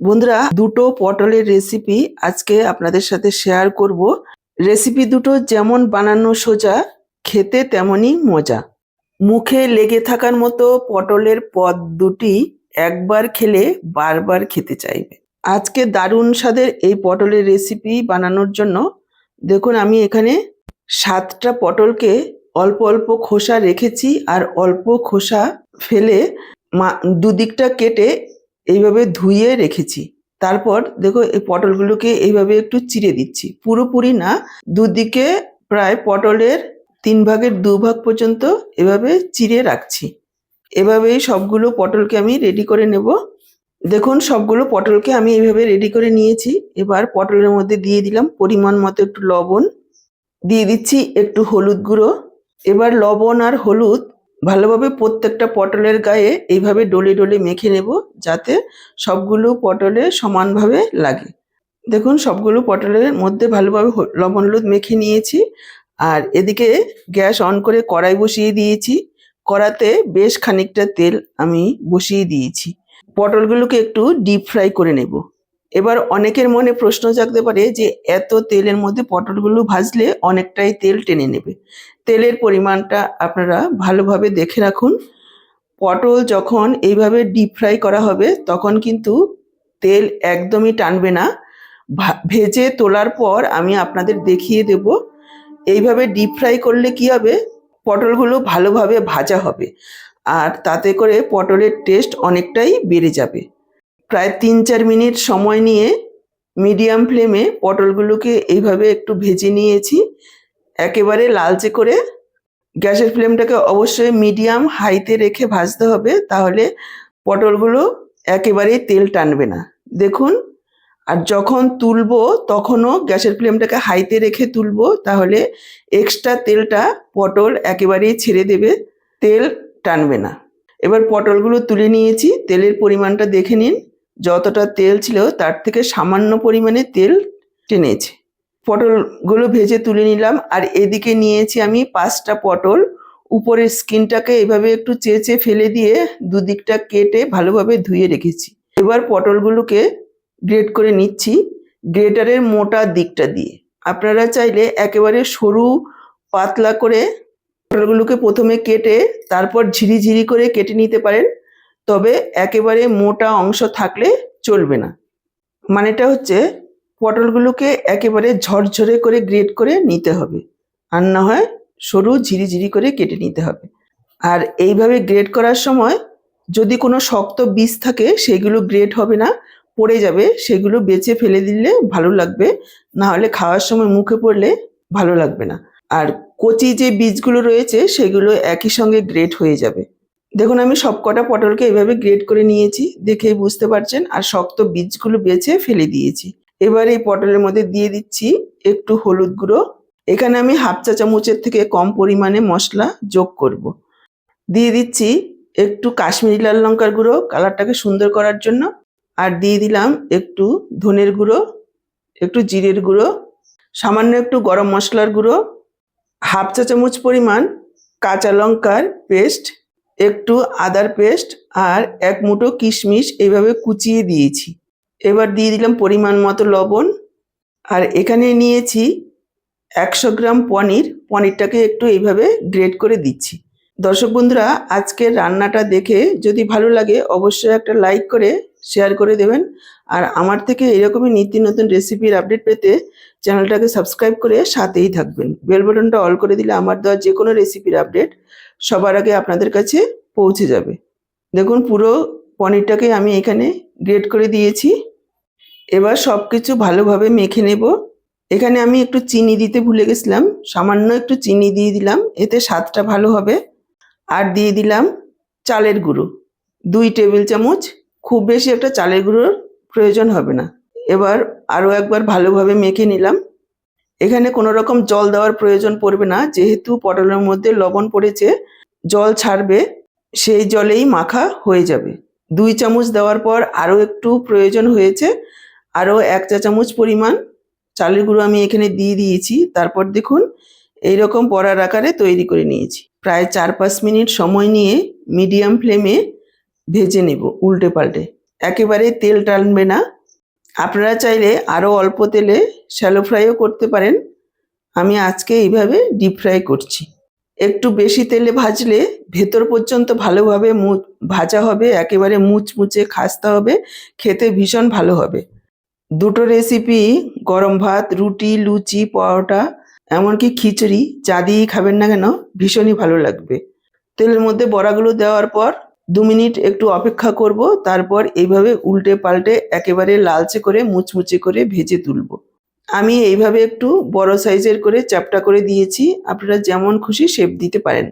বন্ধুরা, দুটো পটলের রেসিপি আজকে আপনাদের সাথে শেয়ার করব। রেসিপি দুটো যেমন বানানো সোজা, খেতে তেমনই মজা। মুখে লেগে থাকার মতো পটলের পদ দুটি একবার খেলে বারবার খেতে চাইবে। আজকে দারুণ স্বাদের এই পটলের রেসিপি বানানোর জন্য দেখুন, আমি এখানে সাতটা পটলকে অল্প অল্প খোসা রেখেছি আর অল্প খোসা ফেলে মা দুদিকটা কেটে এইভাবে ধুয়ে রেখেছি। তারপর দেখো এই পটলগুলোকে এইভাবে একটু চিড়ে দিচ্ছি। পুরোপুরি না, দুদিকে প্রায় পটলের তিন ভাগের দু ভাগ পর্যন্ত এভাবে চিড়ে রাখছি। এভাবেই সবগুলো পটলকে আমি রেডি করে নেব। দেখুন, সবগুলো পটলকে আমি এইভাবে রেডি করে নিয়েছি। এবার পটলের মধ্যে দিয়ে দিলাম পরিমাণ মতো একটু লবণ। দিয়ে দিচ্ছি একটু হলুদ গুঁড়ো। এবার লবণ আর হলুদ ভালোভাবে প্রত্যেকটা পটলের গায়ে এইভাবে ডলে ডলি মেখে নেব যাতে সবগুলো পটলে সমানভাবে লাগে। দেখুন, সবগুলো পটলের মধ্যে ভালোভাবে লবণ হলুদ মেখে নিয়েছি। আর এদিকে গ্যাস অন করে কড়াই বসিয়ে দিয়েছি। কড়াতে বেশ খানিকটা তেল আমি বসিয়ে দিয়েছি। পটলগুলোকে একটু ডিপ ফ্রাই করে নেব। এবার অনেকের মনে প্রশ্ন জাগতে পারে যে এত তেলের মধ্যে পটলগুলো ভাজলে অনেকটাই তেল টেনে নেবে। তেলের পরিমাণটা আপনারা ভালোভাবে দেখে রাখুন। পটল যখন এইভাবে ডিপ ফ্রাই করা হবে, তখন কিন্তু তেল একদমই টানবে না। ভেজে তোলার পর আমি আপনাদের দেখিয়ে দেব। এইভাবে ডিপ ফ্রাই করলে কি হবে? পটলগুলো ভালোভাবে ভাজা হবে। আর তাতে করে পটলের টেস্ট অনেকটাই বেড়ে যাবে। প্রায় তিন চার মিনিট সময় নিয়ে মিডিয়াম ফ্লেমে পটলগুলোকে এইভাবে একটু ভেজে নিয়েছি। একেবারে লালচে করে গ্যাসের ফ্লেমটাকে অবশ্যই মিডিয়াম হাইতে রেখে ভাজতে হবে, তাহলে পটলগুলো একেবারেই তেল টানবে না। দেখুন, আর যখন তুলবো তখনও গ্যাসের ফ্লেমটাকে হাইতে রেখে তুলবো, তাহলে এক্সট্রা তেলটা পটল একেবারেই ছেড়ে দেবে, তেল টানবে না। এবার পটলগুলো তুলে নিয়েছি, তেলের পরিমাণটা দেখে নিন। যতটা তেল ছিল তার থেকে সামান্য পরিমাণে তেল টেনেছে। পটলগুলো ভেজে তুলে নিলাম আর এদিকে নিয়েছি আমি পাঁচটা পটল। উপরের স্কিনটাকে এভাবে একটু চেঁচে ফেলে দিয়ে দুদিকটা কেটে ভালোভাবে ধুয়ে রেখেছি। এবার পটলগুলোকে গ্রেট করে নিচ্ছি গ্রেটারের মোটা দিকটা দিয়ে। আপনারা চাইলে একেবারে সরু, পাতলা করে পটলগুলোকে প্রথমে কেটে তারপর ঝিরিঝিরি করে কেটে নিতে পারেন। তবে একেবারে মোটা অংশ থাকলে চলবে না। মানেটা হচ্ছে পটলগুলোকে একেবারে ঝরঝরে করে গ্রেট করে নিতে হবে আর না হয় সরু ঝিরিঝিরি করে কেটে নিতে হবে। আর এইভাবে গ্রেড করার সময় যদি কোনো শক্ত বীজ থাকে সেগুলো গ্রেড হবে না, পড়ে যাবে, সেগুলো বেছে ফেলে দিলে ভালো লাগবে, না হলে খাওয়ার সময় মুখে পড়লে ভালো লাগবে না। আর কচি যে বীজগুলো রয়েছে সেগুলো একই সঙ্গে গ্রেড হয়ে যাবে। দেখুন, আমি সবকটা পটলকে এভাবে গ্রেড করে নিয়েছি, দেখেই বুঝতে পারছেন, আর শক্ত বীজগুলো বেছে ফেলে দিয়েছি। এবার এই পটলের মধ্যে দিয়ে দিচ্ছি একটু হলুদ গুঁড়ো। এখানে আমি হাফ চা চামচের থেকে কম পরিমাণে মশলা যোগ করব। দিয়ে দিচ্ছি একটু কাশ্মীরি লাল লঙ্কার গুঁড়ো, কালারটাকে সুন্দর করার জন্য। আর দিয়ে দিলাম একটু ধনের গুঁড়ো, একটু জিরের গুঁড়ো, সামান্য একটু গরম মশলার গুঁড়ো, হাফ চা চামচ পরিমাণ কাঁচা লঙ্কার পেস্ট একটু আদার পেস্ট আর এক মুঠো কিশমিশ এইভাবে কুচিয়ে দিয়েছি। এবার দিয়ে দিলাম পরিমাণ মতো লবণ। আর এখানে নিয়েছি একশো গ্রাম পনির। পনিরটাকে একটু এইভাবে গ্রেড করে দিচ্ছি। দর্শক বন্ধুরা, আজকের রান্নাটা দেখে যদি ভালো লাগে, অবশ্যই একটা লাইক করে, শেয়ার করে দেবেন। আর আমার থেকে এরকমই নিত্য নতুন রেসিপির আপডেট পেতে চ্যানেলটাকে সাবস্ক্রাইব করে সাথেই থাকবেন। বেল বাটনটা অল করে দিলে আমার দেওয়া যে কোনো রেসিপির আপডেট সবার আগে আপনাদের কাছে পৌঁছে যাবে। দেখুন, পুরো পনিরটাকে আমি এখানে গ্রেট করে দিয়েছি। এবার সব কিছু ভালোভাবে মেখে নেব। এখানে আমি একটু চিনি দিতে ভুলে গেছিলাম। সামান্য একটু চিনি দিয়ে দিলাম। এতে স্বাদটা ভালো হবে। আর দিয়ে দিলাম চালের গুঁড়ো। দুই টেবিল চামচ, খুব বেশি একটা চালের গুঁড়োর প্রয়োজন হবে না। এবার আরও একবার ভালোভাবে মেখে নিলাম। এখানে কোনো রকম জল দেওয়ার প্রয়োজন পড়বে না। যেহেতু পটলের মধ্যে লবণ পড়েছে, জল ছাড়বে, সেই জলেই মাখা হয়ে যাবে। দুই চামচ দেওয়ার পর আরও একটু প্রয়োজন হয়েছে। আরও এক চা চামচ পরিমাণ চালের গুঁড়ো আমি এখানে দিয়ে দিয়েছি। তারপর দেখুন এইরকম বড়ার আকারে তৈরি করে নিয়েছি। প্রায় চার পাঁচ মিনিট সময় নিয়ে মিডিয়াম ফ্লেমে ভেজে নেব উল্টে পাল্টে। একেবারে তেল টানবে না। আপনারা চাইলে আরও অল্প তেলে শ্যালো ফ্রাইও করতে পারেন। আমি আজকে এইভাবে ডিপ ফ্রাই করছি। একটু বেশি তেলে ভাজলে ভেতর পর্যন্ত ভালোভাবে ভাজা হবে, একেবারে মুচমুচে খাস্তা হবে, খেতে ভীষণ ভালো হবে। দুটো রেসিপি গরম ভাত, রুটি, লুচি, পরোটা, এমনকি খিচুড়ি, যা দিয়েই খাবেন না কেন, ভীষণই ভালো লাগবে। তেলের মধ্যে বড়াগুলো দেওয়ার পর দু মিনিট একটু অপেক্ষা করব, তারপর এইভাবে উল্টে পাল্টে একেবারে লালচে করে মুচমুচে করে ভেজে তুলব। আমি এইভাবে একটু বড় সাইজের করে চ্যাপটা করে দিয়েছি, আপনারা যেমন খুশি শেপ দিতে পারেন।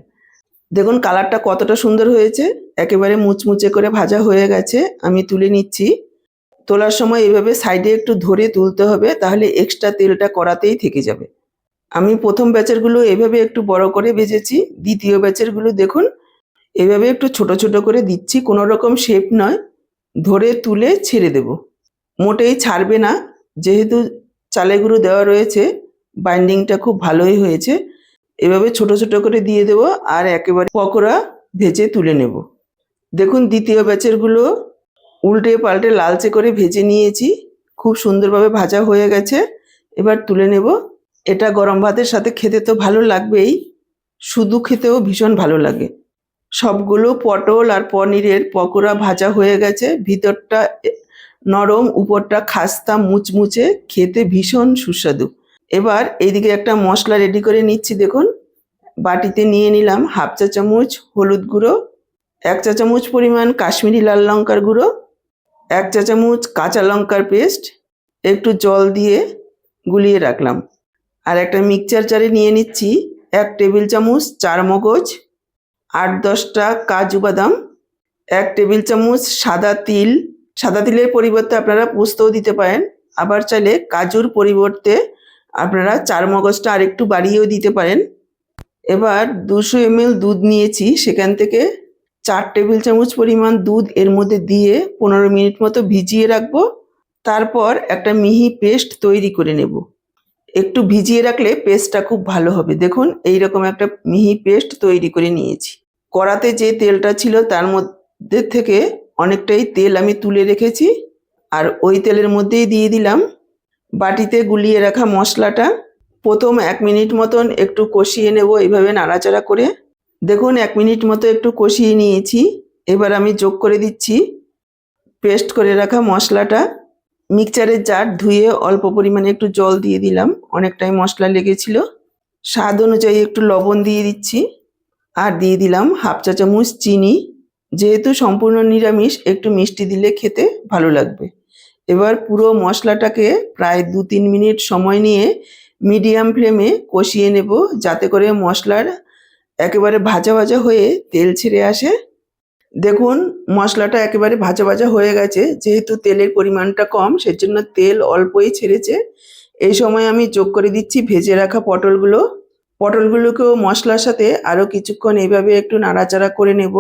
দেখুন কালারটা কতটা সুন্দর হয়েছে, একেবারে মুচমুচে করে ভাজা হয়ে গেছে, আমি তুলে নিচ্ছি। তোলার সময় এইভাবে সাইডে একটু ধরে তুলতে হবে, তাহলে এক্সট্রা তেলটা কড়াতেই থেকে যাবে। আমি প্রথম ব্যাচেরগুলো এভাবে একটু বড় করে ভেজেছি, দ্বিতীয় ব্যাচেরগুলো দেখুন এভাবে একটু ছোট ছোট করে দিচ্ছি, কোনো রকম শেপ নয়। ধরে তুলে ছেড়ে দেব। মোটেই ছাড়বে না, যেহেতু চালের গুঁড়ো দেওয়া রয়েছে বাইন্ডিংটা খুব ভালোই হয়েছে। এভাবে ছোট ছোট করে দিয়ে দেবো আর একেবারে পকোড়া ভেজে তুলে নেব। দেখুন, দ্বিতীয় ব্যাচেরগুলো উল্টে পাল্টে লালচে করে ভেজে নিয়েছি। খুব সুন্দরভাবে ভাজা হয়ে গেছে। এবার তুলে নেব। এটা গরম ভাতের সাথে খেতে তো ভালো লাগবেই। শুধু খেতেও ভীষণ ভালো লাগে। সবগুলো পটল আর পনিরের পকোড়া ভাজা হয়ে গেছে। ভিতরটা নরম, উপরটা খাস্তা, মুচমুচে, খেতে ভীষণ সুস্বাদু। এবার এইদিকে একটা মশলা রেডি করে নিচ্ছি, দেখুন। বাটিতে নিয়ে নিলাম হাফ চা চামচ হলুদ গুঁড়ো, এক চা চামচ পরিমাণ কাশ্মীরি লাল লঙ্কার গুঁড়ো, এক চা চামচ কাঁচা লঙ্কার পেস্ট, একটু জল দিয়ে গুলিয়ে রাখলাম। আর একটা মিক্সচার জারে নিয়ে নিচ্ছি, এক টেবিল চামচ চার মগজ আট দশটা কাজু বাদাম, এক টেবিল চামচ সাদা তিল। সাদা তিলের পরিবর্তে আপনারা পোস্তও দিতে পারেন। আবার চাইলে কাজুর পরিবর্তে আপনারা চার মগজটা আরেকটু বাড়িয়েও দিতে পারেন। এবার দুশো এমএল দুধ নিয়েছি। সেখান থেকে চার টেবিল চামচ পরিমাণ দুধ এর মধ্যে দিয়ে পনেরো মিনিট মতো ভিজিয়ে রাখব। তারপর একটা মিহি পেস্ট তৈরি করে নেব। একটু ভিজিয়ে রাখলে পেস্টটা খুব ভালো হবে। দেখুন এই রকম একটা মিহি পেস্ট তৈরি করে নিয়েছি। কড়াতে যে তেলটা ছিল তার মধ্যে থেকে অনেকটাই তেল আমি তুলে রেখেছি আর ওই তেলের মধ্যেই দিয়ে দিলাম বাটিতে গুলিয়ে রাখা মশলাটা। প্রথম এক মিনিট মতন একটু কষিয়ে নেব এইভাবে নাড়াচাড়া করে। দেখুন, এক মিনিট মতো একটু কষিয়ে নিয়েছি। এবার আমি যোগ করে দিচ্ছি পেস্ট করে রাখা মশলাটা। মিক্সচারের জার ধুয়ে অল্প পরিমাণে একটু জল দিয়ে দিলাম। অনেকটাই মশলা লেগেছিল। স্বাদ অনুযায়ী একটু লবণ দিয়ে দিচ্ছি। আর দিয়ে দিলাম হাফ চা চামচ চিনি। যেহেতু সম্পূর্ণ নিরামিষ, একটু মিষ্টি দিলে খেতে ভালো লাগবে। এবার পুরো মশলাটাকে প্রায় দু তিন মিনিট সময় নিয়ে মিডিয়াম ফ্লেমে কষিয়ে নেব। যাতে করে মশলার একেবারে ভাজা ভাজা হয়ে তেল ছেড়ে আসে। দেখুন, মশলাটা একেবারে ভাজা ভাজা হয়ে গেছে, যেহেতু তেলের পরিমাণটা কম, সেজন্য তেল অল্পই ছেড়েছে। এই সময় আমি যোগ করে দিচ্ছি ভেজে রাখা পটলগুলো। পটলগুলোকেও মশলার সাথে আরও কিছুক্ষণ এইভাবে একটু নাড়াচাড়া করে নেব।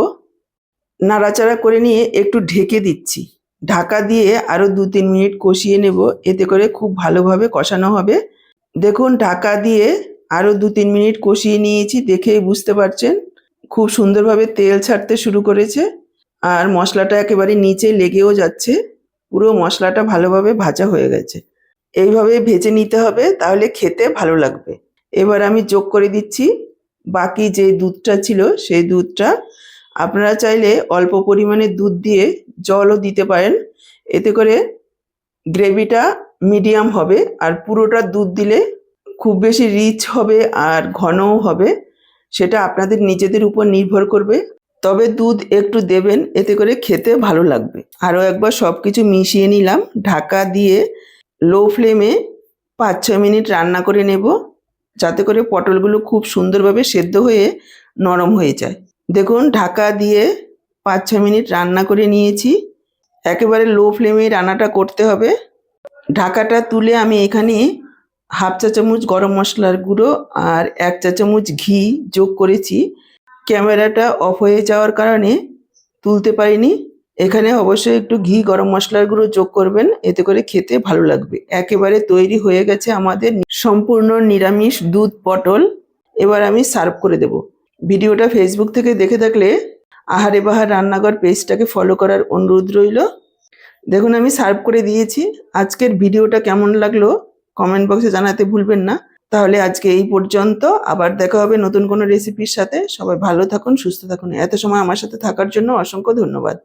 নাড়াচাড়া করে নিয়ে একটু ঢেকে দিচ্ছি। ঢাকা দিয়ে আরও দু তিন মিনিট কষিয়ে নেব, এতে করে খুব ভালোভাবে কষানো হবে। দেখুন, ঢাকা দিয়ে আরও দু তিন মিনিট কষিয়ে নিয়েছি, দেখেই বুঝতে পারছেন। খুব সুন্দরভাবে তেল ছাড়তে শুরু করেছে আর মশলাটা একেবারে নিচে লেগেও যাচ্ছে। পুরো মশলাটা ভালোভাবে ভাজা হয়ে গেছে। এইভাবে ভেজে নিতে হবে, তাহলে খেতে ভালো লাগবে। এবার আমি যোগ করে দিচ্ছি। বাকি যে দুধটা ছিল, সেই দুধটা আপনারা চাইলে অল্প পরিমাণে দুধ দিয়ে জলও দিতে পারেন। এতে করে গ্রেভিটা মিডিয়াম হবে আর পুরোটা দুধ দিলে খুব বেশি রিচ হবে আর ঘনও হবে। সেটা আপনাদের নিজেদের উপর নির্ভর করবে। তবে দুধ একটু দেবেন, এতে করে খেতে ভালো লাগবে। আরও একবার সব কিছু মিশিয়ে নিলাম, ঢাকা দিয়ে লো ফ্লেমে পাঁচ ছ মিনিট রান্না করে নেব, যাতে করে পটলগুলো খুব সুন্দরভাবে সেদ্ধ হয়ে নরম হয়ে যায়। দেখুন, ঢাকা দিয়ে পাঁচ ছ মিনিট রান্না করে নিয়েছি। একেবারে লো ফ্লেমে রান্নাটা করতে হবে। ঢাকাটা তুলে আমি এখানে হাফ চা চামচ গরম মশলার গুঁড়ো আর এক চা চামচ ঘি যোগ করেছি। ক্যামেরাটা অফ হয়ে যাওয়ার কারণে তুলতে পারিনি। এখানে অবশ্যই একটু ঘি, গরম মশলার গুঁড়ো যোগ করবেন। এতে করে খেতে ভালো লাগবে। একেবারে তৈরি হয়ে গেছে আমাদের সম্পূর্ণ নিরামিষ দুধ পটল। এবার আমি সার্ভ করে দেব। ভিডিওটা ফেসবুক থেকে দেখে থাকলে আহারে বাহার রান্নাঘর পেজটাকে ফলো করার অনুরোধ রইল। দেখুন, আমি সার্ভ করে দিয়েছি। আজকের ভিডিওটা কেমন লাগল? কমেন্ট বক্সে জানাতে ভুলবেন না। তাহলে আজকে এই পর্যন্ত। আবার দেখা হবে নতুন কোনো রেসিপির সাথে। সবাই ভালো থাকুন, সুস্থ থাকুন। এত সময় আমার সাথে থাকার জন্য অসংখ্য ধন্যবাদ।